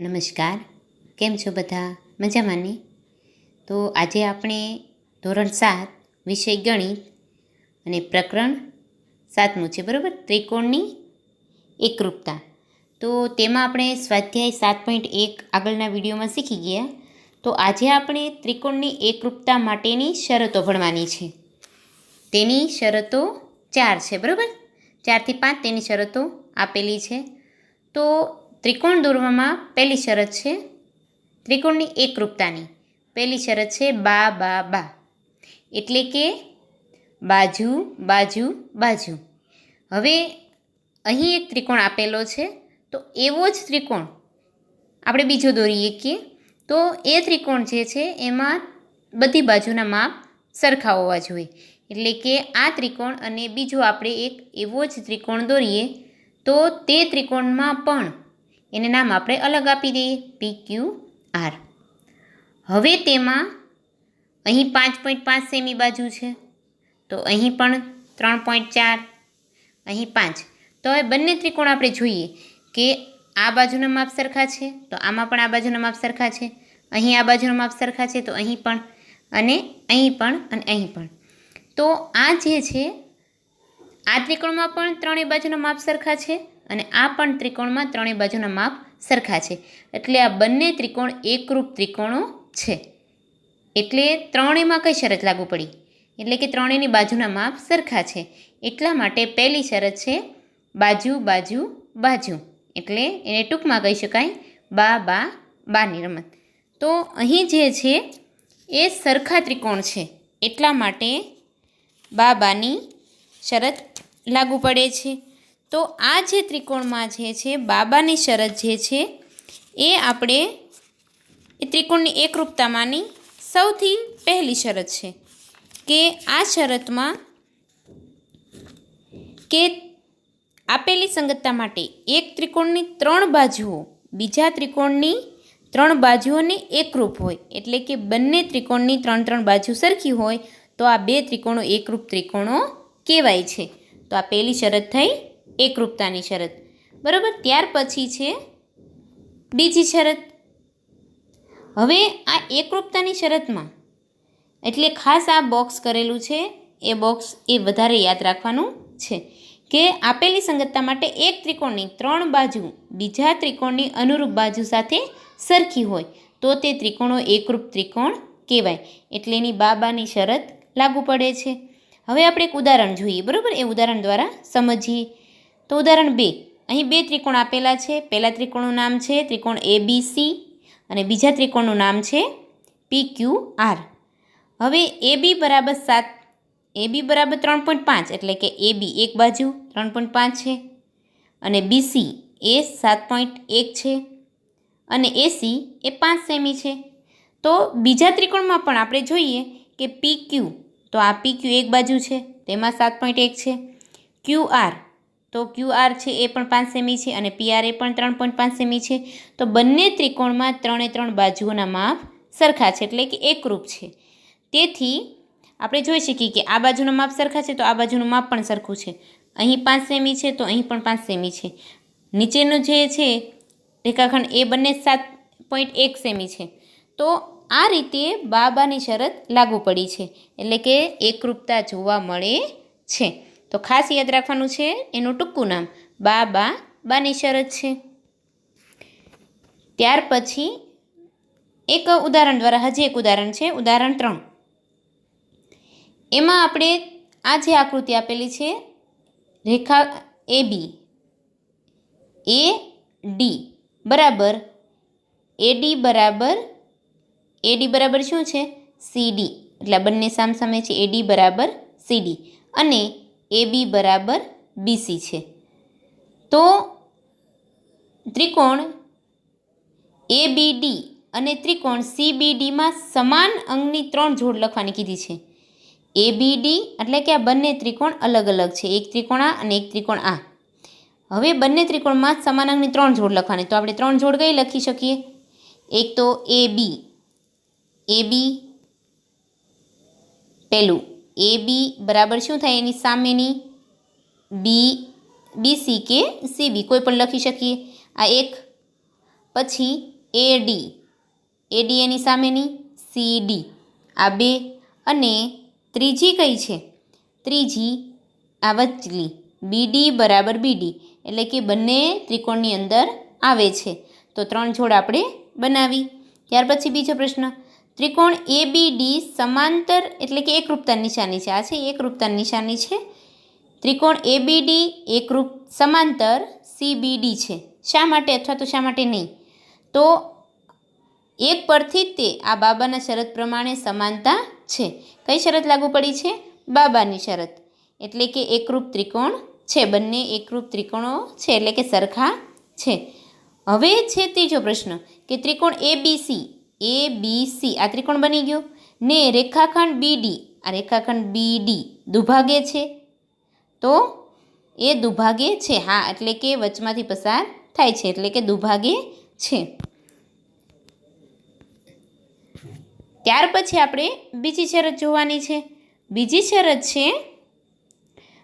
નમસ્કાર. કેમ છો બધા? મજામાં ને તો આજે આપણે ધોરણ સાત વિષય ગણિત અને પ્રકરણ સાતમું છે, બરાબર? ત્રિકોણની એકરૂપતા. તો તેમાં આપણે સ્વાધ્યાય સાત પોઈન્ટ એક આગળના વિડીયોમાં શીખી ગયા. તો આજે આપણે ત્રિકોણની એકરૂપતા માટેની શરતો ભણવાની છે. તેની શરતો ચાર છે, બરાબર? ચારથી પાંચ તેની શરતો આપેલી છે. તો ત્રિકોણ દોરવામાં પહેલી શરત છે ત્રિકોણની એકરૂપતાની. પહેલી શરત છે બા બા બા. એટલે કે બાજુ બાજુ બાજુ. હવે અહીં એક ત્રિકોણ આપેલો છે, તો એવો જ ત્રિકોણ આપણે બીજો દોરીએ કે, તો એ ત્રિકોણ જે છે એમાં બધી બાજુના માપ સરખા હોવા જોઈએ. એટલે કે આ ત્રિકોણ અને બીજો આપણે એક એવો જ ત્રિકોણ દોરીએ, તો તે ત્રિકોણમાં પણ એને નામ આપણે અલગ આપી દઈએ. પી ક્યુ આર હવે તેમાં અહીં પાંચ પોઈન્ટ પાંચ સેમી બાજુ છે. તો અહીં પણ ત્રણ પોઈન્ટ ચાર, અહીં પાંચ. તો હવે બંને ત્રિકોણ આપણે જોઈએ કે આ બાજુના માપ સરખા છે, તો આમાં પણ આ બાજુના માપ સરખા છે. અહીં આ બાજુના માપ સરખા છે, તો અહીં પણ અને અહીં પણ અને અહીં પણ. તો આ જે છે, આ ત્રિકોણમાં પણ ત્રણેય બાજુના માપ સરખા છે. અને આ પણ ત્રિકોણમાં ત્રણેય બાજુના માપ સરખા છે. એટલે આ બંને ત્રિકોણ એકરૂપ ત્રિકોણો છે. એટલે ત્રણેયમાં કઈ શરત લાગુ પડી? એટલે કે ત્રણેયની બાજુના માપ સરખા છે. એટલા માટે પહેલી શરત છે બાજુ બાજુ બાજુ. એટલે એને ટૂંકમાં કહી શકાય બા બા બાની રમત તો અહીં જે છે એ સરખા ત્રિકોણ છે. એટલા માટે બા, બાની શરત લાગુ પડે છે. તો આ જે ત્રિકોણમાં જે છે, બાબાની શરત જે છે, એ આપણે એ ત્રિકોણની એકરૂપતામાંની સૌથી પહેલી શરત છે કે આ શરતમાં કે આપેલી સંગતતા માટે એક ત્રિકોણની ત્રણ બાજુઓ, બીજા ત્રિકોણની ત્રણ બાજુઓને એકરૂપ હોય, એટલે કે બંને ત્રિકોણની ત્રણ ત્રણ બાજુ સરખી હોય, તો આ બે ત્રિકોણો એકરૂપ ત્રિકોણો કહેવાય છે. તો આ પહેલી શરત થઈ એકરૂપતાની શરત. બરાબર? ત્યાર પછી છે બીજી શરત. હવે આ એકરૂપતાની શરતમાં એટલે ખાસ આ બોક્સ કરેલું છે. એ બોક્સ એ વધારે યાદ રાખવાનું છે કે આપેલી સંગતતા માટે એક ત્રિકોણની ત્રણ બાજુ બીજા ત્રિકોણની અનુરૂપ બાજુ સાથે સરખી હોય, તો તે ત્રિકોણો એકરૂપ ત્રિકોણ કહેવાય. એટલે એની બાબાની શરત લાગુ પડે છે. હવે આપણે એક ઉદાહરણ જોઈએ, બરાબર? એ ઉદાહરણ દ્વારા સમજીએ. તો ઉદાહરણ બે. અહીં બે ત્રિકોણ આપેલા છે. પહેલા ત્રિકોણનું નામ છે ત્રિકોણ એ બી સી અને બીજા ત્રિકોણનું નામ છે પી ક્યુ આર હવે એ બી બરાબર સાત એ બી બરાબર ત્રણ પોઈન્ટ પાંચ એટલે કે એ બી એક બાજુ, ત્રણ પોઈન્ટ પાંચ છે. અને બીસી એ સાત પોઈન્ટ એક છે. અને એસી એ પાંચ સેમી છે. તો બીજા ત્રિકોણમાં પણ આપણે જોઈએ કે પી ક્યુ તો આ પી ક્યુ એક બાજુ છે, તેમાં સાત પોઈન્ટ એક છે. ક્યુ આર તો ક્યુ આર છે એ પણ પાંચ સેમી છે અને પી આર એ પણ ત્રણ પોઈન્ટ પાંચ સેમી છે. તો બંને ત્રિકોણમાં ત્રણે ત્રણ બાજુઓના માપ સરખા છે, એટલે કે એકરૂપ છે. તેથી આપણે જોઈ શકીએ કે આ બાજુનું માપ સરખા છે તો આ બાજુનું માપ પણ સરખું છે. અહીં પાંચ સેમી છે તો અહીં પણ પાંચ સેમી છે. નીચેનું જે છે, રેખાખંડ એ બંને સાત પોઈન્ટ એક સેમી છે. તો આ રીતે બાબાની શરત લાગુ પડી છે, એટલે કે એકરૂપતા જોવા મળે છે. તો ખાસ યાદ રાખવાનું છે, એનું ટૂંકું નામ બા બા બાની શરત છે. ત્યાર પછી એક ઉદાહરણ દ્વારા, હજી એક ઉદાહરણ છે, ઉદાહરણ ત્રણ. એમાં આપણે આ જે આકૃતિ આપેલી છે, રેખા એ બી, એ ડી, બરાબર એડી બરાબર એડી બરાબર શું છે? સીડી એટલે બંને સામસામે છે એડી બરાબર સીડી અને એ બી બરાબર બીસી છે. તો ત્રિકોણ એ બી ડી અને ત્રિકોણ સી બી ડીમાં સમાન અંગની ત્રણ જોડ લખવાની કીધી છે. એ બી ડી એટલે કે આ બંને ત્રિકોણ અલગ અલગ છે. એક ત્રિકોણ આ અને એક ત્રિકોણ આ. હવે બંને ત્રિકોણમાં સમાન અંગની ત્રણ જોડ લખવાની. તો આપણે ત્રણ જોડ કઈ લખી શકીએ? એક તો એ બી એ બી પહેલું એ બી બરાબર શું થાય એની સામેની? બી બીસી કે સીબી કોઈ પણ લખી શકીએ. આ એક, પછી એ ડી. એ ડી એની સામેની, સી, ડી. આ બે અને ત્રીજી કઈ છે? ત્રીજી આ વચલી. બીડી બરાબર બીડી એટલે કે બંને ત્રિકોણની અંદર આવે છે. તો ત્રણ જોડ આપણે બનાવી. ત્યાર પછી બીજો પ્રશ્ન. ત્રિકોણ એ બી ડી સમાંતર એટલે કે એકરૂપતા નિશાની છે. આ છે એકરૂપતા નિશાની છે. ત્રિકોણ એ બી ડી એકરૂપ સમાંતર સી બી ડી છે. શા માટે અથવા તો શા માટે નહીં? તો એક પરથી તે આ બાબાના શરત પ્રમાણે સમાનતા છે. કઈ શરત લાગુ પડી છે? બાબાની શરત. એટલે કે એકરૂપ ત્રિકોણ છે. બંને એકરૂપ ત્રિકોણો છે. એટલે કે સરખા છે. હવે છે ત્રીજો પ્રશ્ન કે ત્રિકોણ એ બી સી એ બી સી આ ત્રિકોણ બની ગયો. ને રેખાખંડ બી ડી આ રેખાખંડ બી ડી દુભાગે છે. તો એ દુભાગે છે. હા, એટલે કે વચમાંથી પસાર થાય છે. એટલે કે દુભાગે છે. ત્યાર પછી આપણે બીજી શરત જોવાની છે. બીજી શરત છે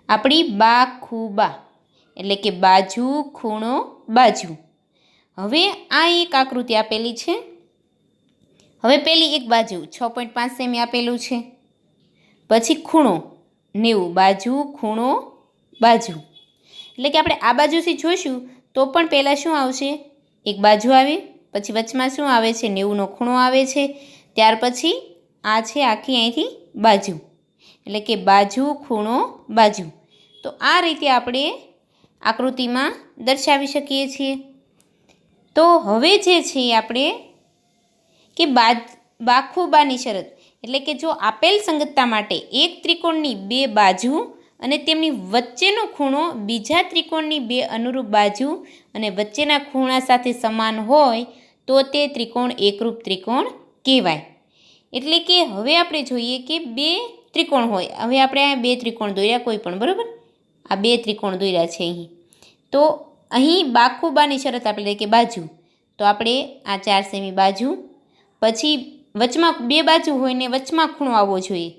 આપણી બા ખૂબા એટલે કે બાજુ ખૂણો બાજુ. હવે આ એક આકૃતિ આપેલી છે. હવે પેલી એક બાજુ છ પોઈન્ટ પાંચ સેમી આપેલું છે. પછી ખૂણો નેવું, બાજુ, ખૂણો બાજુ. એટલે કે આપણે આ બાજુથી જોઈશું તો પણ પહેલાં શું આવશે? એક બાજુ આવે, પછી વચમાં શું આવે છે? નેવુંનો ખૂણો આવે છે. ત્યાર પછી આ છે આખી અહીંથી બાજુ. એટલે કે બાજુ, ખૂણો, બાજુ. તો આ રીતે આપણે આકૃતિમાં દર્શાવી શકીએ છીએ. તો હવે જે છે આપણે કે બાદ બાખુબાની શરત. એટલે કે જો આપેલ સંગતતા માટે એક ત્રિકોણની બે બાજુ અને તેમની વચ્ચેનો ખૂણો બીજા ત્રિકોણની બે અનુરૂપ બાજુ અને વચ્ચેના ખૂણા સાથે સમાન હોય, તો તે ત્રિકોણ એકરૂપ ત્રિકોણ કહેવાય. એટલે કે હવે આપણે જોઈએ કે બે ત્રિકોણ હોય. હવે આપણે આ બે ત્રિકોણ દોર્યા કોઈ પણ, બરાબર? આ બે ત્રિકોણ દોર્યા છે અહીં. તો અહીં બાખુબાની શરત આપણે કે બાજુ. તો આપણે આ ચાર સેમી બાજુ પછી વચમાં બે બાજુ હોય ને વચમાં ખૂણો આવવો જોઈએ.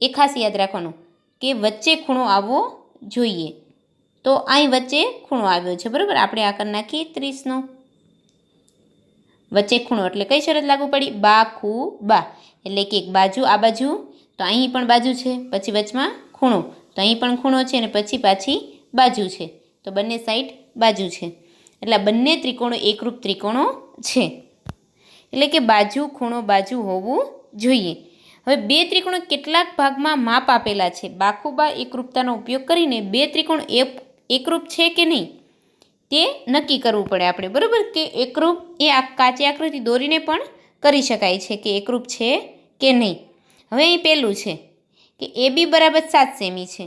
એ ખાસ યાદ રાખવાનું કે વચ્ચે ખૂણો આવવો જોઈએ. તો અહીં વચ્ચે ખૂણો આવ્યો છે, બરાબર? આપણે આ કરી નાખીએ ત્રીસનો. વચ્ચે ખૂણો એટલે કઈ શરત લાગુ પડી? બા ખૂ બા. એટલે કે એક બાજુ, આ બાજુ, તો અહીં પણ બાજુ છે, પછી વચમાં ખૂણો. તો અહીં પણ ખૂણો છે અને પછી પાછી બાજુ છે. તો બંને સાઈડ બાજુ છે. એટલે બંને ત્રિકોણો એકરૂપ ત્રિકોણો છે. એટલે કે બાજુ ખૂણો બાજુ હોવું જોઈએ. હવે બે ત્રિકોણ કેટલાક ભાગમાં માપ આપેલા છે. બાખુબા એકરૂપતાનો ઉપયોગ કરીને બે ત્રિકોણ એક એકરૂપ છે કે નહીં? તે નક્કી કરવું પડે આપણે, બરાબર? કે એકરૂપ એ આ કાચી આકૃતિ દોરીને પણ કરી શકાય છે કે એકરૂપ છે કે નહીં. હવે અહીં પહેલું છે કે એ બી બરાબર સાત સેમી છે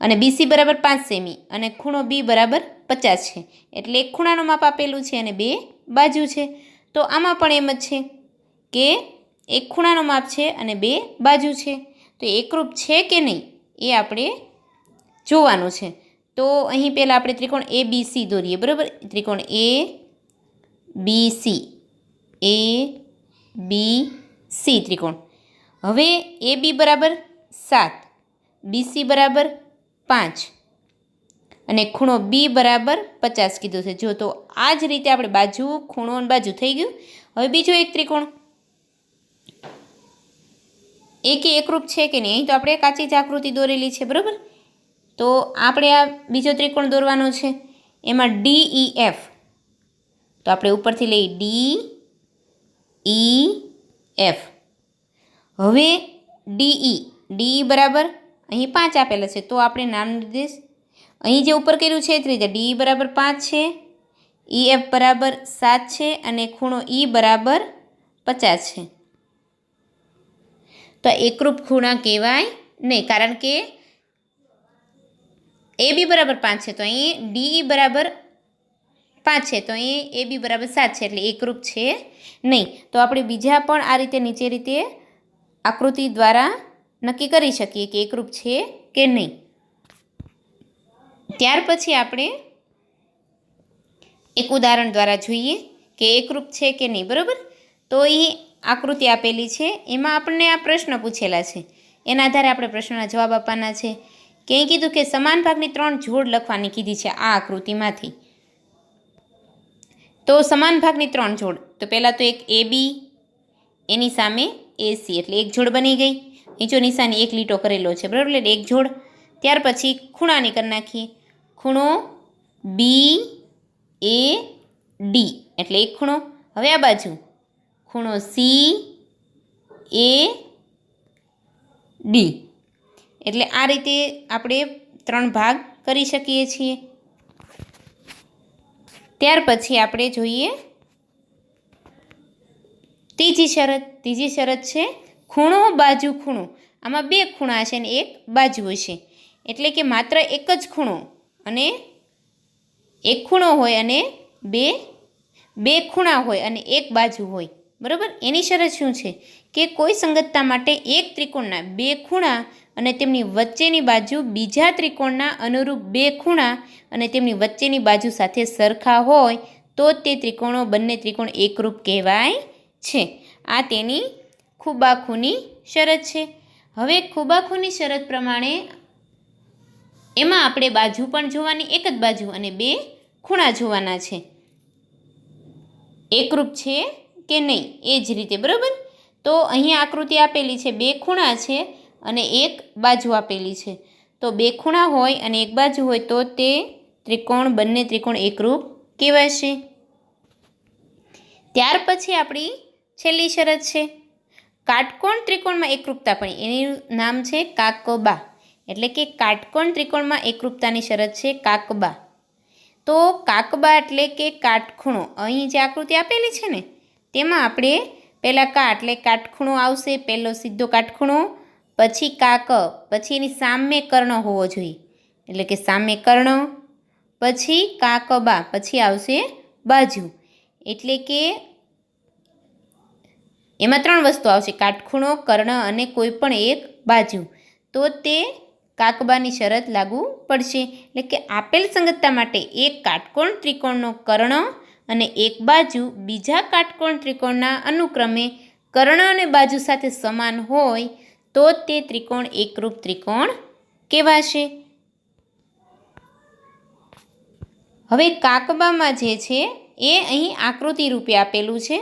અને બીસી બરાબર પાંચ સેમી અને ખૂણો બી બરાબર પચાસ છે. એટલે એક ખૂણાનું માપ આપેલું છે અને બે બાજુ છે. તો આમાં પણ એમ જ છે કે એક ખૂણાનું માપ છે અને બે બાજુ છે. તો એકરૂપ છે કે નહીં એ આપણે જોવાનું છે. તો અહીં પહેલાં આપણે ત્રિકોણ એ બી સી દોરીએ, બરાબર? ત્રિકોણ એ બી સી, એ બી સી ત્રિકોણ. હવે એ બી બરાબર સાત બીસી બરાબર પાંચ અને ખૂણો બી બરાબર પચાસ કીધો છે. જો તો આ જ રીતે આપણે બાજુ ખૂણો અને બાજુ થઈ ગયું. હવે બીજો એક ત્રિકોણ. એકે એકરૂપ છે કે નહીં? અહીં તો આપણે કાચી જ આકૃતિ દોરેલી છે, બરાબર? તો આપણે આ બીજો ત્રિકોણ દોરવાનો છે. એમાં ડી ઈ એફ તો આપણે ઉપરથી લઈ ડી ઈ એફ હવે ડીઈ ડી બરાબર અહીં પાંચ આપેલા છે. તો આપણે નામ નિર્દેશ અહીં જે ઉપર કર્યું છે એ રીતે ડી બરાબર પાંચ છે, ઈ એફ બરાબર સાત છે અને ખૂણો ઈ બરાબર પચાસ છે. તો એકરૂપ ખૂણા કહેવાય નહીં, કારણ કે એ બી બરાબર પાંચ છે, તો અહીં ડીઈ બરાબર પાંચ છે, તો અહીં એ બી બરાબર સાત છે, એટલે એકરૂપ છે નહીં. તો આપણે બીજા પણ આ રીતે નીચે રીતે આકૃતિ દ્વારા નક્કી કરી શકીએ કે એકરૂપ છે કે નહીં. ત્યાર પછી આપણે એક ઉદાહરણ દ્વારા જોઈએ કે એકરૂપ છે કે નહીં, બરાબર? તો એ આકૃતિ આપેલી છે. એમાં આપણને આ પ્રશ્ન પૂછેલા છે. એના આધારે આપણે પ્રશ્નના જવાબ આપવાના છે. કે કીધું કે સમાન ભાગની ત્રણ જોડ લખવાની કીધી છે આ આકૃતિમાંથી. તો સમાન ભાગની ત્રણ જોડ. તો પહેલાં તો એક એ બી, એની સામે એસી એટલે એક જોડ બની ગઈ. નીચો નિશાની એક લીટો કરેલો છે, બરાબર? એટલે એક જોડ. ત્યાર પછી ખૂણાની કરી નાખીએ. ખૂણો બી એ ડી એટલે એક ખૂણો. હવે આ બાજુ. ખૂણો સી એ ડી એટલે આ રીતે આપણે ત્રણ ભાગ કરી શકીએ છીએ. ત્યાર પછી આપણે જોઈએ ત્રીજી શરત. ત્રીજી શરત છે ખૂણો બાજુ ખૂણો. આમાં બે ખૂણા છે ને એક બાજુ હશે. એટલે કે માત્ર એક જ ખૂણો. અને એક ખૂણો હોય અને બે બે ખૂણા હોય અને એક બાજુ હોય. બરાબર? એની શરત શું છે? કે કોઈ સંગતતા માટે એક ત્રિકોણના બે ખૂણા અને તેમની વચ્ચેની બાજુ બીજા ત્રિકોણના અનુરૂપ બે ખૂણા અને તેમની વચ્ચેની બાજુ સાથે સરખા હોય, તો તે ત્રિકોણો બંને ત્રિકોણ એકરૂપ કહેવાય છે. આ તેની ખૂબાખૂની શરત છે. હવે ખૂબાખૂની શરત પ્રમાણે એમાં આપણે બાજુ પણ જોવાની, એક જ બાજુ અને બે ખૂણા જોવાના છે. એકરૂપ છે કે નહીં, એ જ રીતે, બરાબર? તો અહીંયા આકૃતિ આપેલી છે, બે ખૂણા છે અને એક બાજુ આપેલી છે. તો બે ખૂણા હોય અને એક બાજુ હોય તો તે ત્રિકોણ, બંને ત્રિકોણ એકરૂપ કહેવાશે. ત્યાર પછી આપણી છેલ્લી શરત છે. કાટકોણ ત્રિકોણમાં એકરૂપતા પણ, એનું નામ છે કાકબા. એટલે કે કાટકોણ ત્રિકોણમાં એકરૂપતાની શરત છે કાકબા. તો કાકબા એટલે કે કાટખૂણો. અહીં જે આકૃતિ આપેલી છે ને, તેમાં આપણે પહેલાં કા એટલે કાટખૂણો આવશે, પહેલો સીધો કાટખૂણો, પછી કાક, પછી એની સામે કર્ણ હોવો જોઈએ. એટલે કે સામે કર્ણ, પછી કાકબા, પછી આવશે બાજુ. એટલે કે એમાં ત્રણ વસ્તુ આવશે, કાટખૂણો, કર્ણ અને કોઈ પણ એક બાજુ. તો તે કાકબાની શરત લાગુ પડશે. એટલે કે આપેલ સંગતતા માટે એક કાટકોણ ત્રિકોણનો કર્ણ અને એક બાજુ બીજા કાટકોણ ત્રિકોણના અનુક્રમે કર્ણ અને બાજુ સાથે સમાન હોય તો તે ત્રિકોણ એકરૂપ ત્રિકોણ કહેવાશે. હવે કાકબામાં જે છે એ અહીં આકૃતિ રૂપે આપેલું છે.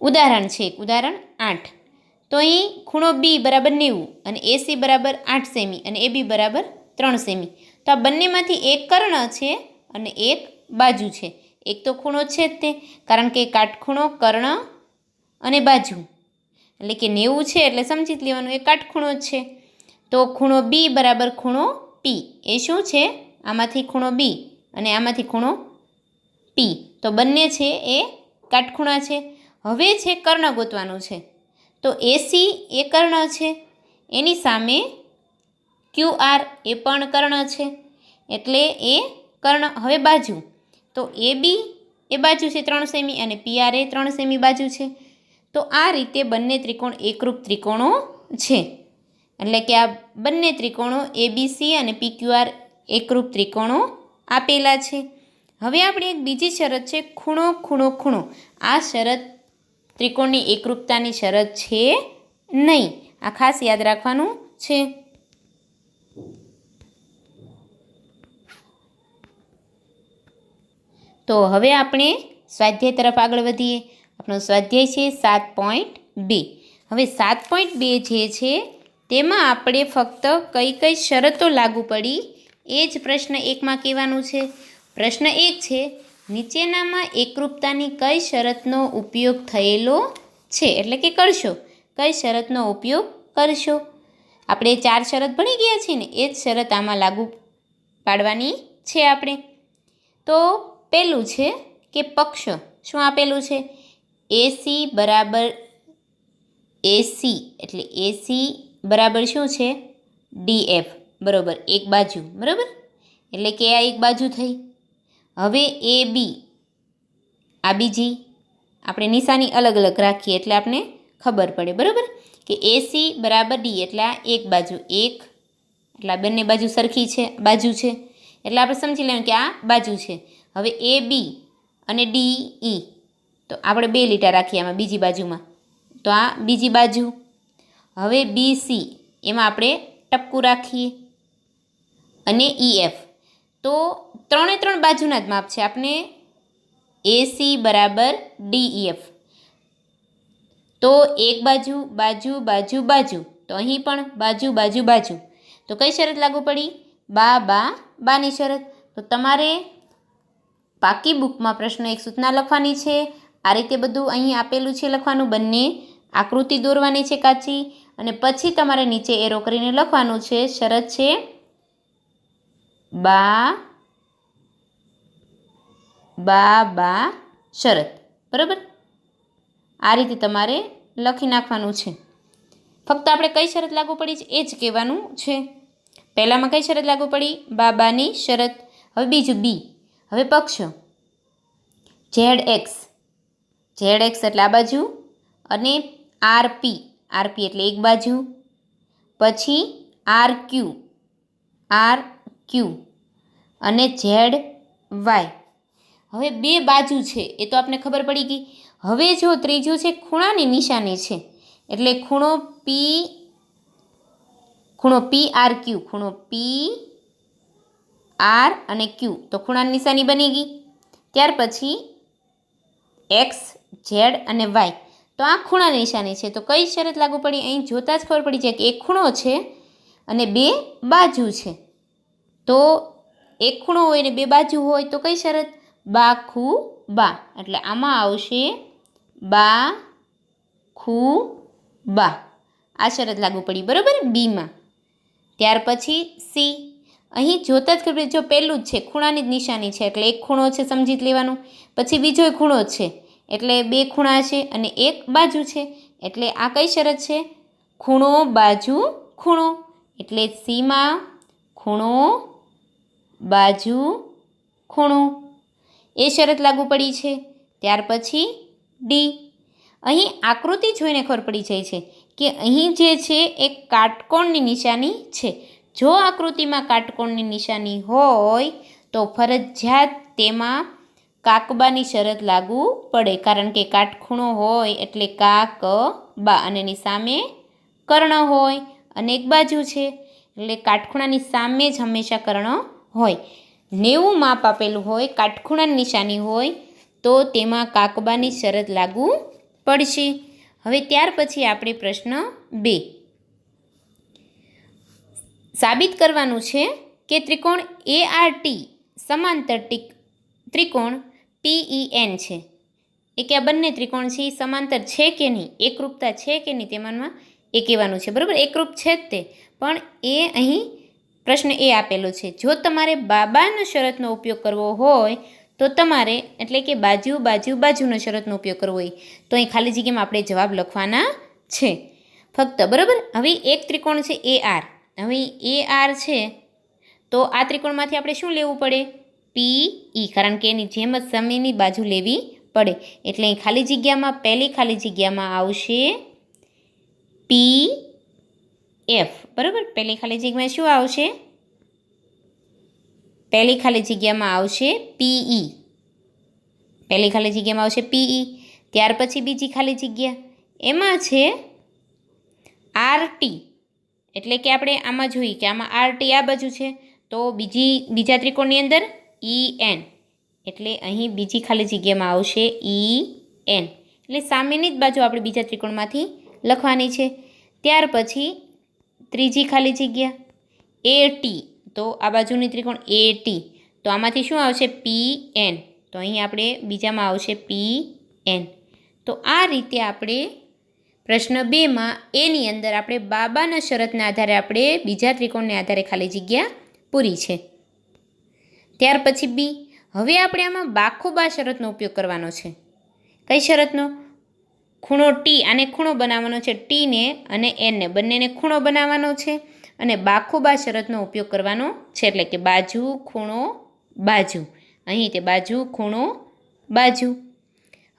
ઉદાહરણ છે એક, ઉદાહરણ આઠ. તો અહીં ખૂણો બી બરાબર નેવું અને એસી બરાબર આઠ સેમી અને એ બી બરાબર ત્રણ સેમી. તો આ બંનેમાંથી એક કર્ણ છે અને એક બાજુ છે. એક તો ખૂણો છે જ તે, કારણ કે કાટખૂણો કર્ણ અને બાજુ. એટલે કે નેવું છે એટલે સમજી લેવાનું એ કાટખૂણો જ છે. તો ખૂણો બી બરાબર ખૂણો પી એ શું છે? આમાંથી ખૂણો બી અને આમાંથી ખૂણો પી તો બંને છે એ કાટખૂણા છે. હવે છે કર્ણ ગોતવાનું છે. તો એસી એ કર્ણ છે. એની સામે ક્યુ આર એ પણ કર્ણ છે. એટલે એ કર્ણ હવે બાજુ. તો એ બી એ બાજુ છે ત્રણ સેમી અને પી આર એ ત્રણ સેમી બાજુ છે. તો આ રીતે બંને ત્રિકોણ એકરૂપ ત્રિકોણો છે. એટલે કે આ બંને ત્રિકોણો એ બી સી અને પી ક્યુ આર એકરૂપ ત્રિકોણો આપેલા છે. હવે આપણે એક બીજી શરત છે ખૂણો ખૂણો ખૂણો. આ શરત ત્રિકોણની એકરૂપતાની શરત છે નહીં. આ ખાસ યાદ રાખવાનું છે. તો હવે આપણે સ્વાધ્યાય તરફ આગળ વધીએ. આપણો સ્વાધ્યાય છે સાત પોઈન્ટ બે. હવે સાત પોઈન્ટ બે જે છે, તેમાં આપણે ફક્ત કઈ કઈ શરતો લાગુ પડી એ જ પ્રશ્ન એકમાં કહેવાનું છે. પ્રશ્ન એક છે નીચેનામાં એકરૂપતાની કઈ શરતનો ઉપયોગ થયેલો છે? એટલે કે કરશો. કઈ શરતનો ઉપયોગ કરશો? આપણે ચાર શરત ભણી ગયા છીએ ને, એ જ શરત આમાં લાગુ પાડવાની છે આપણે. તો પહેલું છે કે પક્ષ. શું આપેલું છે? એસી બરાબર એસી એટલે એસી બરાબર શું છે? ડીએફ બરાબર. એક બાજુ. બરાબર? એટલે કે આ એક બાજુ થઈ. હવે એ બી. આ બીજી. આપણે નિશાની અલગ અલગ રાખીએ એટલે આપણે ખબર પડે, બરાબર? કે એસી બરાબર ડી, એટલે આ એક બાજુ એક, એટલે આ બંને બાજુ સરખી છે, બાજુ છે. એટલે આપણે સમજી લેવાનું કે આ બાજુ છે. હવે એ બી અને ડી ઈ. તો આપણે બે લીટા રાખીએ આમાં બીજી બાજુમાં. તો આ બીજી બાજુ. હવે બી સી, એમાં આપણે ટપકું રાખીએ. અને ઈ એફ. તો ત્રણે ત્રણ બાજુના જ માપ છે. આપણે એસી બરાબર ડીઈએફ તો એક બાજુ બાજુ બાજુ બાજુ. તો અહીં પણ બાજુ બાજુ બાજુ. તો કઈ શરત લાગુ પડી? બા બા, બાની શરત. તો તમારે પાકી બુકમાં પ્રશ્ન એક સૂચના લખવાની છે. આ રીતે બધું અહીં આપેલું છે લખવાનું. બંને આકૃતિ દોરવાની છે કાચી. અને પછી તમારે નીચે એરો કરીને લખવાનું છે. શરત છે બા બા બા શરત. બરાબર? આ રીતે તમારે લખી નાખવાનું છે. ફક્ત આપણે કઈ શરત લાગુ પડી છે? એ જ કહેવાનું છે. પહેલાંમાં કઈ શરત લાગુ પડી? બાબાની શરત. હવે બીજું બી. હવે પક્ષ. Z x. ઝેડ એક્સ એટલે આ બાજુ અને આર પી. આર પી એટલે એક બાજુ. પછી આર ક્યુ. R Q. અને ઝેડ વાય. હવે બે બાજુ છે, એ તો આપને ખબર પડી ગઈ. હવે જો ત્રીજું છે, ખૂણાની નિશાની છે. એટલે ખૂણો પી ખૂણો પી આર ક્યુ ખૂણો પી આર અને ક્યુ તો ખૂણાની નિશાની બની ગઈ. ત્યાર પછી એક્સ ઝેડ અને વાય તો આ ખૂણાની નિશાની છે. તો કઈ શરત લાગુ પડી? અહીં જોતાં જ ખબર પડી જાય કે એક ખૂણો છે અને બે બાજુ છે. તો એક ખૂણો હોય ને બે બાજુ હોય, તો કઈ શરત? બા ખૂ બા એટલે આમાં આવશે બા ખુ બા આ શરત લાગુ પડી, બરાબર? બીમાં. ત્યાર પછી સી. અહીં જોતાં જ ખબર જો પહેલું જ છે, ખૂણાની જ નિશાની છે, એટલે એક ખૂણો છે સમજી લેવાનું. પછી બીજો ખૂણો છે, એટલે બે ખૂણા છે અને એક બાજુ છે. એટલે આ કઈ શરત છે? ખૂણો બાજુ ખૂણો. એટલે સીમાં ખૂણો બાજુ ખૂણો. એ શરત લાગુ પડી છે. ત્યાર પછી ડી અહીં આકૃતિ જોઈને ખબર પડી જાય છે કે અહીં જે છે એ કાટકોણની નિશાની છે. જો આકૃતિમાં કાટકોણની નિશાની હોય તો ફરજિયાત તેમાં કાકબાની શરત લાગુ પડે, કારણ કે કાટખૂણો હોય એટલે કાક, બા અને એની સામે કર્ણ હોય અને એક બાજુ છે. એટલે કાટખૂણાની સામે જ હંમેશા કર્ણ હોય. નેવું માપ આપેલું હોય, કાટખૂણાની નિશાની હોય, તો તેમાં કાકબાની શરત લાગુ પડશે. હવે ત્યાર પછી આપણે પ્રશ્ન બે. સાબિત કરવાનું છે કે ત્રિકોણ એ આર ટી સમાંતર ટીક, ત્રિકોણ પીઈ એન છે. એ કે આ બંને ત્રિકોણ છે, એ સમાંતર છે કે નહીં? એકરૂપતા છે કે નહીં? તેમાંમાં એ કહેવાનું છે. બરાબર? એકરૂપ છે જ તે. પણ એ અહીં પ્રશ્ન એ આપેલો છે, જો તમારે બાબાના શરતનો ઉપયોગ કરવો હોય, તો તમારે એટલે કે બાજુ બાજુ બાજુનો શરતનો ઉપયોગ કરવો હોય. તો અહીં ખાલી જગ્યામાં આપણે જવાબ લખવાના છે. ફક્ત, બરાબર? હવે એક ત્રિકોણ છે એ આર. હવે એ આર છે, તો આ ત્રિકોણમાંથી આપણે શું લેવું પડે? પી, ઈ. કારણ કે એની જેમ જ સમયની બાજુ લેવી પડે. એટલે અહીં ખાલી જગ્યામાં, પહેલી ખાલી જગ્યામાં આવશે પી એફ બરાબર? પહેલી ખાલી જગ્યામાં શું આવશે? પહેલી ખાલી જગ્યામાં આવશે પીઈ પહેલી ખાલી જગ્યામાં આવશે પીઈ ત્યાર પછી બીજી ખાલી જગ્યા. એમાં છે આરટી એટલે કે આપણે આમાં જોઈએ કે આમાં આરટી આ બાજુ છે. તો બીજી, બીજા ત્રિકોણની અંદર ઈ એન એટલે અહીં બીજી ખાલી જગ્યામાં આવશે ઈ એન એટલે સામેની જ બાજુ આપણે બીજા ત્રિકોણમાંથી લખવાની છે. ત્યાર પછી ત્રીજી ખાલી જગ્યા? એ ટી તો આ બાજુની ત્રિકોણ એ ટી તો આમાંથી શું આવશે? પી એન તો અહીં આપણે બીજામાં આવશે પી એન તો આ રીતે આપણે પ્રશ્ન બેમાં એની અંદર આપણે બાબાના શરતના આધારે આપણે બીજા ત્રિકોણને આધારે ખાલી જગ્યા પૂરી છે. ત્યાર પછી બી હવે આપણે આમાં બાખોબા શરતનો ઉપયોગ કરવાનો છે. કઈ શરતનો? ખૂણો ટી આને ખૂણો બનાવવાનો છે ટીને અને એનને બંનેને ખૂણો બનાવવાનો છે અને બાખોબા શરતનો ઉપયોગ કરવાનો છે. એટલે કે બાજુ, ખૂણો, બાજુ. અહીં તે બાજુ, ખૂણો, બાજુ.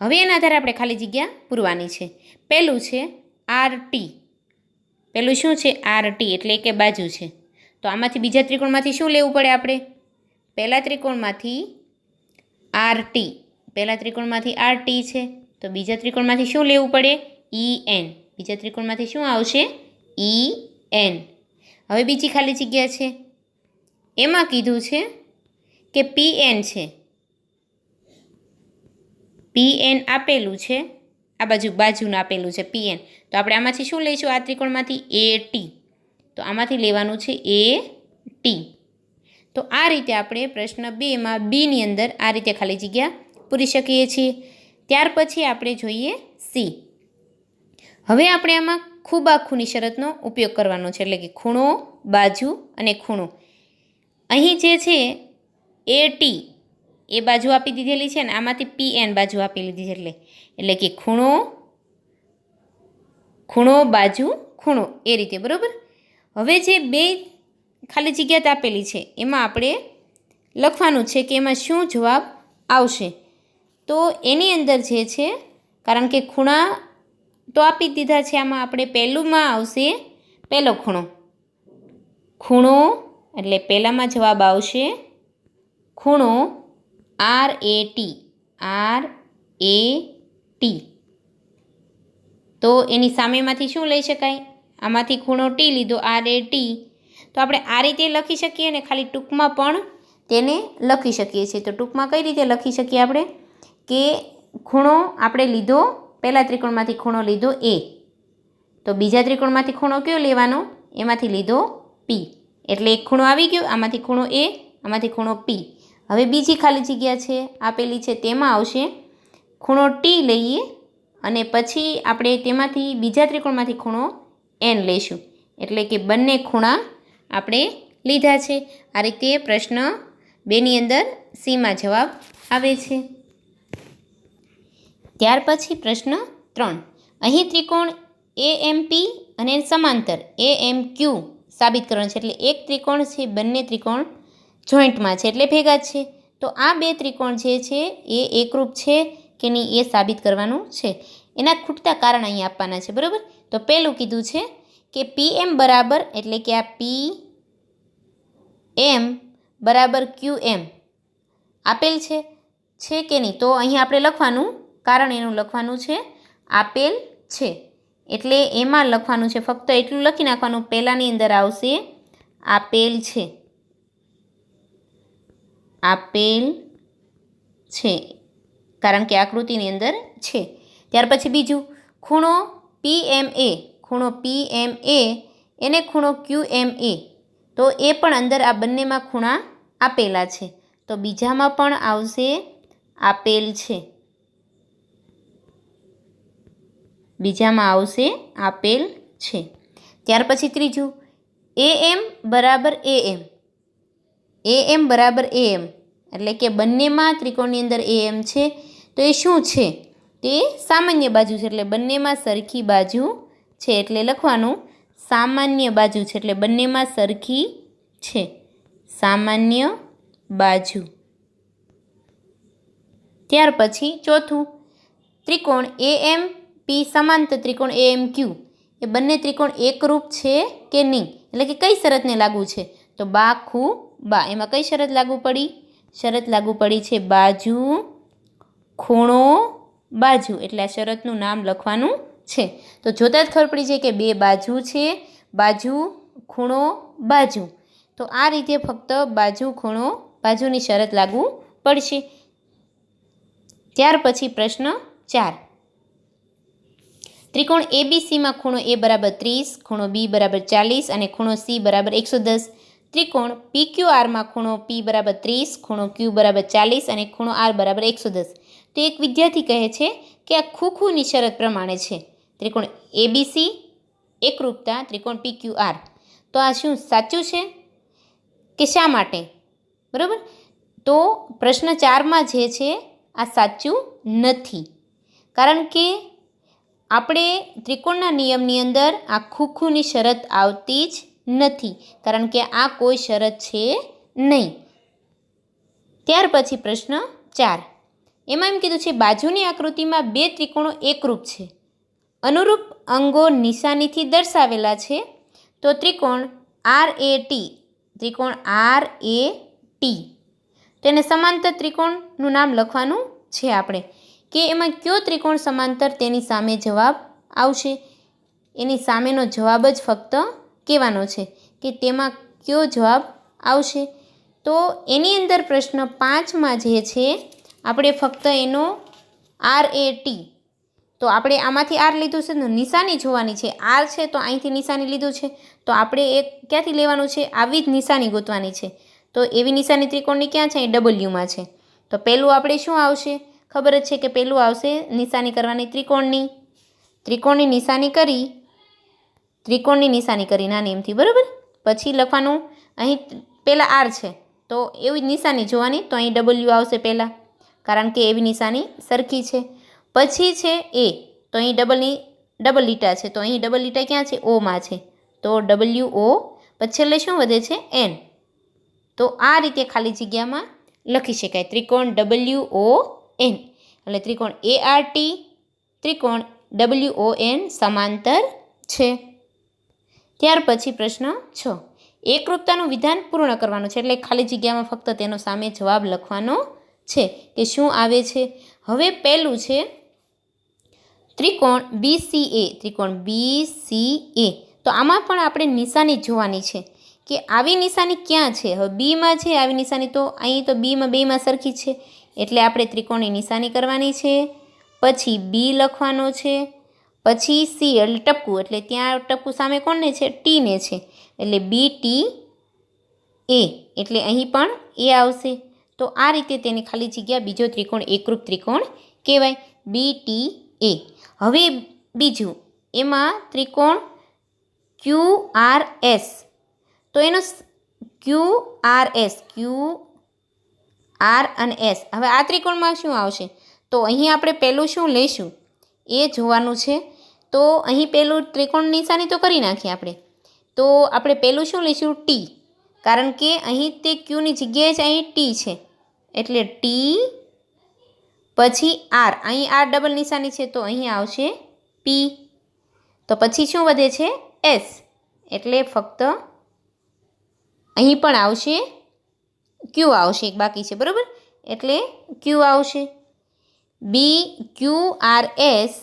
હવે એના આધારે આપણે ખાલી જગ્યા પૂરવાની છે. પહેલું છે આર ટી પહેલું શું છે? આર ટી એટલે કે બાજુ છે. તો આમાંથી બીજા ત્રિકોણમાંથી શું લેવું પડે આપણે? પહેલા ત્રિકોણમાંથી આર ટી પહેલા ત્રિકોણમાંથી આર ટી છે. તો બીજા ત્રિકોણમાંથી શું લેવું પડે? E N. બીજા ત્રિકોણમાંથી શું આવશે? E N. હવે બીજી ખાલી જગ્યા છે. એમાં કીધું છે કે પી એન છે. પી એન આપેલું છે. આ બાજુ, બાજુનું આપેલું છે, પી એન. તો આપણે આમાંથી શું લઈશું? આ ત્રિકોણમાંથી એ ટી. તો આમાંથી લેવાનું છે એ ટી. તો આ રીતે આપણે પ્રશ્ન બેમાં બીની અંદર આ રીતે ખાલી જગ્યા પૂરી શકીએ છીએ. ત્યાર પછી આપણે જોઈએ સી. હવે આપણે આમાં ખૂબ આખુની શરતનો ઉપયોગ કરવાનો છે, એટલે કે ખૂણો, બાજુ અને ખૂણો. અહીં જે છે એ ટી, એ બાજુ આપી દીધેલી છે ને, આમાંથી પી એન બાજુ આપી લીધી છે, એટલે એટલે કે ખૂણો ખૂણો, બાજુ, ખૂણો, એ રીતે, બરાબર? હવે જે બે ખાલી જગ્યા આપેલી છે, એમાં આપણે લખવાનું છે કે એમાં શું જવાબ આવશે. તો એની અંદર જે છે, કારણ કે ખૂણા તો આપી દીધા છે, આમાં આપણે પહેલુંમાં આવશે પહેલો ખૂણો. ખૂણો એટલે પહેલાંમાં જવાબ આવશે ખૂણો R A T R A T તો એની સામેમાંથી શું લઈ શકાય? આમાંથી ખૂણો ટી લીધો આર એ ટી તો આપણે આ રીતે લખી શકીએ ને ખાલી ટૂંકમાં પણ તેને લખી શકીએ છીએ. તો ટૂંકમાં કઈ રીતે લખી શકીએ આપણે? કે ખૂણો આપણે લીધો, પહેલા ત્રિકોણમાંથી ખૂણો લીધો એ. તો બીજા ત્રિકોણમાંથી ખૂણો કયો લેવાનો? એમાંથી લીધો પી એટલે એક ખૂણો આવી ગયો, આમાંથી ખૂણો એ આમાંથી ખૂણો પી હવે બીજી ખાલી જગ્યા છે, આપેલી છે તેમાં આવશે. ખૂણો ટી લઈએ અને પછી આપણે તેમાંથી બીજા ત્રિકોણમાંથી ખૂણો એન લઈશું. એટલે કે બંને ખૂણા આપણે લીધા છે. આ રીતે પ્રશ્ન બેની અંદર સીમાં જવાબ આવે છે. ત્યાર પછી પ્રશ્ન ત્રણ. અહીં ત્રિકોણ એ એમ પી અને સમાંતર એ એમ ક્યુ સાબિત કરવાનું છે. એટલે એક ત્રિકોણ છે, બંને ત્રિકોણ જોઈન્ટમાં છે એટલે ભેગા છે. તો આ બે ત્રિકોણ જે છે, એ એકરૂપ છે કે નહીં એ સાબિત કરવાનું છે. એના ખૂટતા કારણ અહીં આપવાના છે, બરાબર? તો પહેલું કીધું છે કે પી એમ બરાબર એટલે કે આ પી એમ બરાબર ક્યુ એમ આપેલ છે છે કે નહીં? તો અહીં આપણે લખવાનું કારણ એનું લખવાનું છે, આપેલ છે. એટલે એમાં લખવાનું છે, ફક્ત એટલું લખી નાખવાનું, પહેલાંની અંદર આવશે, આપેલ છે. આપેલ છે, કારણ કે આકૃતિની અંદર છે. ત્યાર પછી બીજું, ખૂણો પી એમ એ ખૂણો પી એમ એ એને ખૂણો ક્યુ એમ એ તો એ પણ અંદર આ બંનેમાં ખૂણા આપેલા છે. તો બીજામાં પણ આવશે, આપેલ છે. બીજામાં આવશે આપેલ છે. ત્યાર પછી ત્રીજું એ એમ બરાબર એ એમ. એ એમ બરાબર એ એમ, એટલે કે બંનેમાં ત્રિકોણની અંદર એ એમ છે. તો એ શું છે? તે સામાન્ય બાજુ છે, એટલે બંનેમાં સરખી બાજુ છે, એટલે લખવાનું સામાન્ય બાજુ છે, એટલે બંનેમાં સરખી છે. સામાન્ય બાજુ. ત્યાર પછી ચોથું, ત્રિકોણ એ એમ પી સમાંતર ત્રિકોણ એ એમ ક્યુ એ બંને ત્રિકોણ એકરૂપ છે કે નહીં? એટલે કે કઈ શરતને લાગુ છે? તો બા ખૂ બા. એમાં કઈ શરત લાગુ પડી? શરત લાગુ પડી છે બાજુ, ખૂણો, બાજુ. એટલે આ શરતનું નામ લખવાનું છે. તો જોતાં જ ખબર પડી છે કે બે બાજુ છે. બાજુ, ખૂણો, બાજુ. તો આ રીતે ફક્ત બાજુ, ખૂણો, બાજુની શરત લાગુ પડશે. ત્યાર પછી પ્રશ્ન ચાર. ત્રિકોણ એબીસીમાં ખૂણો એ બરાબર ત્રીસ, ખૂણો બી બરાબર ચાલીસ અને ખૂણો સી બરાબર એકસો દસ. ત્રિકોણ પી ક્યુ આરમાં ખૂણો પી બરાબર ત્રીસ, ખૂણો ક્યુ બરાબર ચાલીસ અને ખૂણો આર બરાબર એકસો દસ. તો એક વિદ્યાર્થી કહે છે કે આ ખૂખુની શરત પ્રમાણે છે. ત્રિકોણ એબીસી એકરૂપતા, ત્રિકોણ પી ક્યુ આર તો આ શું સાચું છે? કે શા માટે? બરાબર? તો પ્રશ્ન ચારમાં જે છે, આ સાચું નથી. કારણ કે આપણે ત્રિકોણના નિયમની અંદર આ ખૂખુની શરત આવતી જ નથી, કારણ કે આ કોઈ શરત છે નહીં. ત્યાર પછી પ્રશ્ન ચાર. એમાં એમ કીધું છે, બાજુની આકૃતિમાં બે ત્રિકોણો એકરૂપ છે. અનુરૂપ અંગો નિશાનીથી દર્શાવેલા છે. તો ત્રિકોણ આર એ ટી, ત્રિકોણ આર એ ટી. તેને સમાંતર ત્રિકોણનું નામ લખવાનું છે આપણે. કે એમાં કયો ત્રિકોણ સમાંતર તેની સામે જવાબ આવશે? એની સામેનો જવાબ જ ફક્ત કહેવાનો છે કે તેમાં કયો જવાબ આવશે? તો એની અંદર પ્રશ્ન પાંચમાં જે છે, આપણે ફક્ત એનો આર એ ટી તો આપણે આમાંથી આર લીધું છે તો નિશાની જોવાની છે. આર છે તો અહીંથી નિશાની લીધું છે. તો આપણે એ ક્યાંથી લેવાનું છે? આવી જ નિશાની ગોતવાની છે. તો એવી નિશાની ત્રિકોણની ક્યાં છે? એ ડબલ્યુમાં છે. તો પહેલું આપણે શું આવશે? ખબર જ છે કે પહેલું આવશે નિશાની કરવાની ત્રિકોણની. ત્રિકોણની નિશાની કરી, ત્રિકોણની નિશાની કરી નાની એમથી, બરાબર? પછી લખવાનું અહીં પહેલાં આર છે. તો એવી નિશાની જોવાની, તો અહીં ડબલ્યુ આવશે પહેલાં કારણ કે એવી નિશાની સરખી છે. પછી છે એ, તો અહીં ડબલની ડબલ લીટા છે. તો અહીં ડબલ લીટા ક્યાં છે? ઓમાં છે. તો ડબલ્યુ ઓ પછી છેલ્લે શું વધે છે? એન તો આ રીતે ખાલી જગ્યામાં લખી શકાય. ત્રિકોણ ડબલ્યુ ઓ એન એટલે ત્રિકોણ એ આર ટી ત્રિકોણ ડબલ્યુ ઓ એન સમાંતર છે. ત્યાર પછી પ્રશ્ન છ. એકરૂપતાનું વિધાન પૂર્ણ કરવાનું છે. એટલે ખાલી જગ્યામાં ફક્ત તેનો સામે જવાબ લખવાનો છે કે શું આવે છે? હવે પહેલું છે ત્રિકોણ બી સી એ ત્રિકોણ બી સી એ તો આમાં પણ આપણે નિશાની જોવાની છે કે આવી નિશાની ક્યાં છે? હવે બીમાં છે, આવી નિશાની તો અહીં તો બીમાં બેમાં સરખી છે. એટલે આપણે ત્રિકોણની નિશાની કરવાની છે. પછી બી લખવાનો છે. પછી સી એટલે ટપકું, એટલે ત્યાં ટપકું સામે કોને છે? ટીને છે. એટલે બી ટી એ એટલે અહીં પણ એ આવશે. તો આ રીતે તેની ખાલી જગ્યા બીજો ત્રિકોણ, એકરૂપ ત્રિકોણ કહેવાય. બી ટી એ હવે બીજું, એમાં ત્રિકોણ ક્યુ આર એસ તો એનો Q R S Q R અને એસ. હવે આ ત્રિકોણમાં શું આવશે? તો અહીં આપણે પહેલું શું લઈશું? એ જોવાનું છે. તો અહીં પહેલું ત્રિકોણ નિશાની તો કરી નાખીએ આપણે. તો આપણે પહેલું શું લઈશું? ટી. કારણ કે અહીં તે ક્યુની જગ્યાએ જ અહીં ટી છે. એટલે ટી, પછી આર. અહીં આર ડબલ નિશાની છે તો અહીં આવશે પી. તો પછી શું વધે છે? એસ. એટલે ફક્ત અહીં પણ આવશે ક્યુ આવશે એક બાકી છે, બરાબર? એટલે ક્યુ આવશે? બી ક્યુ આર એસ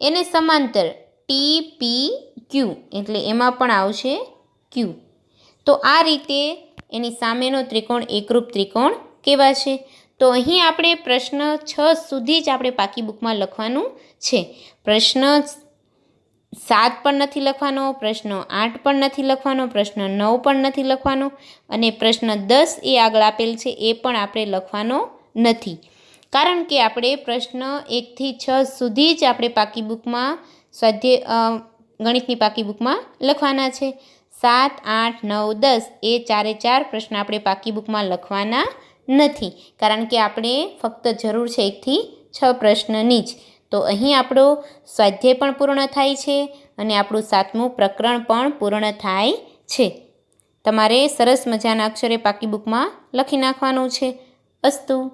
એને સમાંતર ટી પી ક્યુ એટલે એમાં પણ આવશે ક્યુ તો આ રીતે એની સામેનો ત્રિકોણ એકરૂપ ત્રિકોણ કહેવાશે. તો અહીં આપણે પ્રશ્ન છ સુધી જ આપણે પાકી બુકમાં લખવાનું છે. પ્રશ્ન સાત પણ નથી લખવાનો, પ્રશ્ન આઠ પણ નથી લખવાનો, પ્રશ્ન નવ પણ નથી લખવાનો અને પ્રશ્ન દસ એ આગળ આપેલ છે એ પણ આપણે લખવાનો નથી. કારણ કે આપણે પ્રશ્ન એકથી છ સુધી જ આપણે પાકી બુકમાં સ્વાધ્યાય ગણિતની પાકી બુકમાં લખવાના છે. સાત, આઠ, નવ, દસ એ ચારે ચાર પ્રશ્ન આપણે પાકી બુકમાં લખવાના નથી. કારણ કે આપણે ફક્ત જરૂર છે એકથી છ પ્રશ્નની જ. તો અહીં આપણો સ્વાધ્યાય પણ પૂર્ણ થાય છે અને આપણું સાતમું પ્રકરણ પણ પૂર્ણ થાય છે. તમારે સરસ મજાના અક્ષરે પાકી બુકમાં લખી નાખવાનું છે. અસ્તુ.